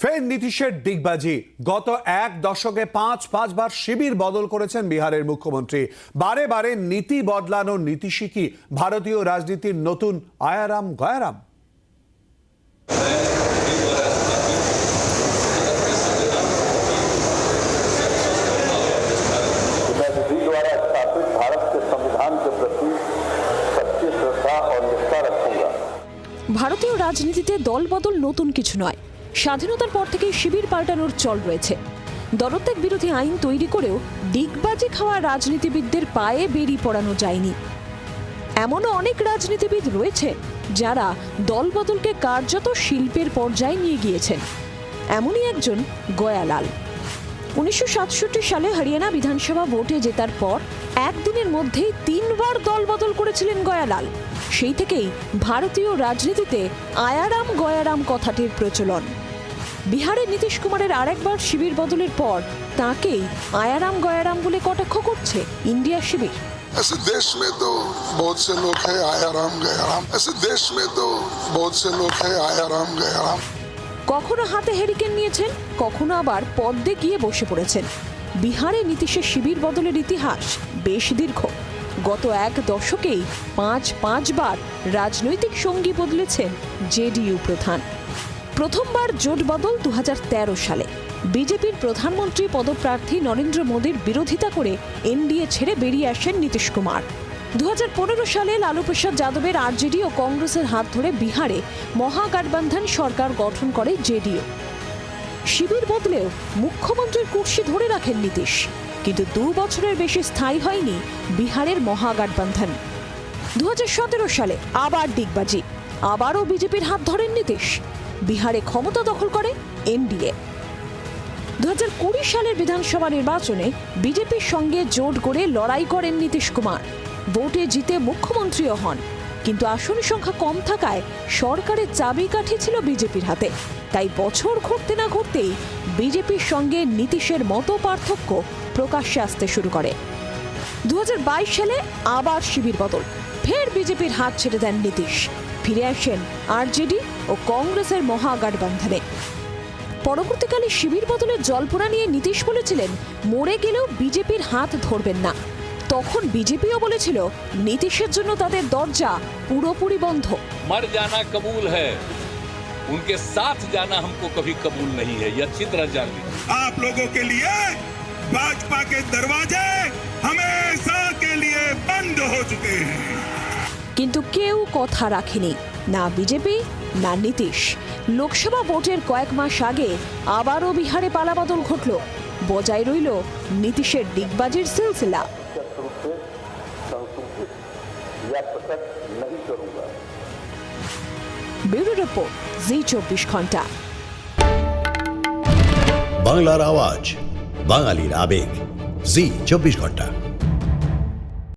ফের নীতিশের দিগবাজি। গত এক দশকে পাঁচ পাঁচবার শিবির বদল করেছেন বিহারের মুখ্যমন্ত্রী। বারে বারে নীতি বদলানো নীতিশী কি ভারতীয় রাজনীতির নতুন আয়ারাম গয়ারাম? ভারতীয় রাজনীতিতে দল বদল নতুন কিছু নয়। স্বাধীনতার পর থেকেই শিবির পাল্টানোর চল রয়েছে। দলত্যাগ বিরোধী আইন তৈরি করেও ডিগবাজি খাওয়া রাজনীতিবিদদের পায়ে বেরিয়ে পড়ানো যায়নি। এমনও অনেক রাজনীতিবিদ রয়েছে যারা দলবদলকে কার্যত শিল্পের পর্যায়ে নিয়ে গিয়েছেন। এমনই একজন গয়ালাল। উনিশশো সাতষট্টি সালে হরিয়ানা বিধানসভা ভোটে জেতার পর একদিনের মধ্যেই তিনবার দল বদল করেছিলেন গয়ালাল। সেই থেকেই ভারতীয় রাজনীতিতে আয়ারাম গয়ারাম কথাটির প্রচলন। বিহারের নীতিশ কুমারের আরেকবার শিবির বদলের পর তাকেই আয়ারাম গয়ারাম বলে কটাক্ষ করছে ইন্ডিয়া শিবির ऐसे देश में तो बहुत से लोग हैं आया राम गया राम ऐसे देश में तो बहुत से लोग हैं आया राम गया राम কখনো হাতে হেরিকেন নিয়েছেন কখনো আবার পদ্মে গিয়ে বসে পড়েছেন বিহারে নীতিশের শিবির বদলের ইতিহাস বেশ দীর্ঘ গত এক দশকেই পাঁচ পাঁচবার রাজনৈতিক সঙ্গী বদলেছেন জেডিইউ প্রধান প্রথমবার জোট বদল দু হাজার তেরো সালে। বিজেপির প্রধানমন্ত্রী পদপ্রার্থী নরেন্দ্র মোদীর বিরোধিতা করে এনডিএ ছেড়ে বেরিয়ে আসেন নীতিশ কুমার। দু হাজার পনেরো সালে লালু প্রসাদ যাদবের আরজেডি ও কংগ্রেসের হাত ধরে বিহারে মহাগঠবন্ধন সরকার গঠন করে জেডিও শিবির বদলেও মুখ্যমন্ত্রীর কুর্সি ধরে রাখেন নীতিশ, কিন্তু দু বছরের বেশি স্থায়ী হয়নি বিহারের মহাগঠবন্ধন। দু হাজার সতেরো সালে আবার ডিগবাজি আবারও বিজেপির হাত ধরেন নীতিশ। বিহারে ক্ষমতা দখল করে এনডিএ। দু কুড়ি সালের বিধানসভা নির্বাচনে বিজেপির সঙ্গে জোট গড়ে লড়াই করেন নীতিশ কুমার। ভোটে জিতে মুখ্যমন্ত্রীও হন, কিন্তু আসন সংখ্যা কম থাকায় সরকারের চাবিকাঠি ছিল বিজেপির হাতে। তাই বছর ঘুরতে না ঘুরতেই বিজেপির সঙ্গে নীতিশের মতো পার্থক্য প্রকাশ্যে আসতে শুরু করে। দু হাজার বাইশ সালে আবার শিবির বদল, ফের বিজেপির হাত ছেড়ে দেন নীতিশ। ফিরে আসেন আরজেডি ও কংগ্রেসের মহাগঠবন্ধনে পরবর্তীকালে শিবির বদলের জল্পনা নিয়ে নীতিশ বলেছিলেন মরে গেলেও বিজেপির হাত ধরবেন না তখন বিজেপিও বলেছিল নীতিশের জন্য তাদের দরজা পুরোপুরি বন্ধ मर जाना कबूल है उनके साथ जाना हमको कभी कबूल नहीं है ये अच्छी तरह जान लीजिए आप लोगों के लिए भाजपा के दरवाजे हमेशा কিন্তু কেউ কথা রাখেনি। না বিজেপি, না নীতিশ। লোকসভা ভোটের কয়েক মাস আগে আবারও বিহারে পালাবদল ঘটল। বজায় রইল নীতিশের দিগবাজির সিলসিলা। ব্যুরো রিপোর্ট, জি চব্বিশ ঘণ্টা। বাংলার আওয়াজ, বাঙালির আবেগ। জি চব্বিশ ঘণ্টা।